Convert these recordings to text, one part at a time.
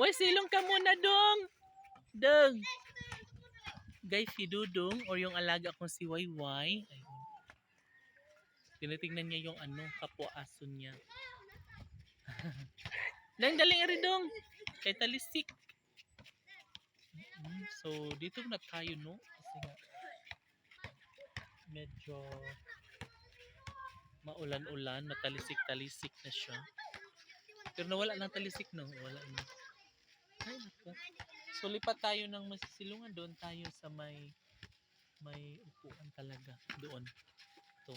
Uy, silong ka muna, Dong. Dong. Guys, si Dudong or yung alaga kong si Wayway. Ayun. Tinitingnan niya yung ano, kapwa aso niya. Dang, daling rin, Dong. Kay talisik. Mm, So, dito na tayo, no? Kasi nga, medyo maulan-ulan, matalisik-talisik na siya. Pero nawala ng talisik, no? Wala na. Ay, naku. So, lipat tayo ng masisilungan. Doon tayo sa may may upuan talaga. Doon. Ito.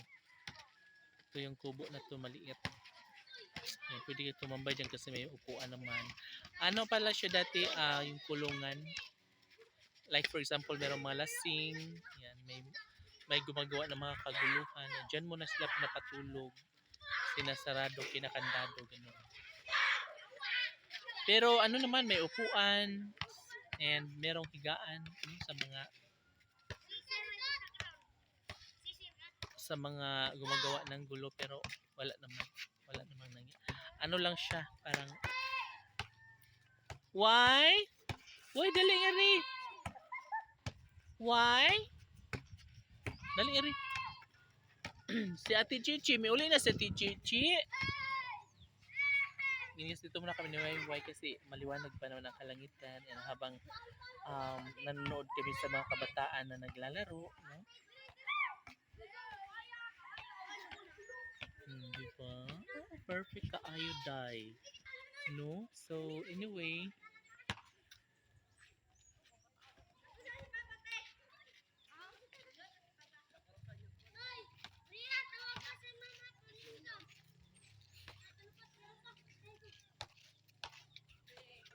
Ito yung kubo na to maliit. Yan, pwede kayo tumambay dyan kasi may upuan naman. Ano pala siya dati, ah, yung kulungan. Like for example, merong mga lasing. Yan, may may gumagawa ng mga kaguluhan. Diyan mo na sila pinapatulog. Sinasarado, kinakandado, gano'n. Pero ano naman, may upuan and merong higaan ano, sa mga sa mga gumagawa ng gulo pero wala naman wala naman nangyari. Ano lang siya, parang Why? Why dali eri? Why? Dali eri. si Ate Chichi, may uli na si Ate Chichi. Ginis dito muna kami ni Wayway kasi maliwanag pa naman ang kalangitan and habang um, nanonood kami sa mga kabataan na naglalaro, no? Hmm, di ba? Oh, perfect ka iodine. No? So, anyway,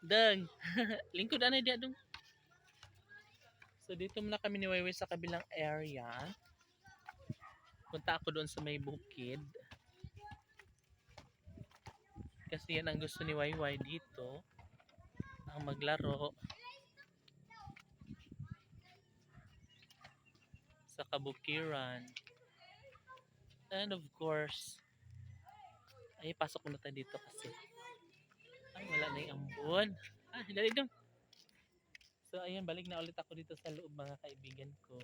Dang. Lingkod ano dia dong. So dito muna kami ni Wayway sa kabilang area. Punta ako doon sa may bukid. Kasi yan ang gusto ni Wayway dito. Ang maglaro. Sa kabukiran. And of course, ay pasok muna tayo dito kasi ambon. Ah, dali dong. So, ayan, balik na ulit ako dito sa loob mga kaibigan ko.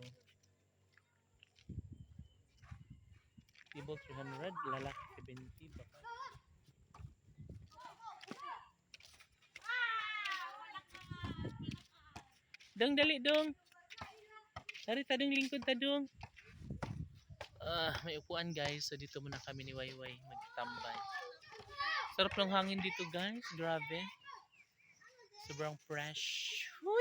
Table 300, lalaki 70. Baka. Dong, dali dong. Tari, tadong lingkod tadong. Ah, may upuan guys. So, dito muna kami ni Wayway magtambay. Sarap ng hangin dito guys. Grabe. Sobrang fresh. Huy!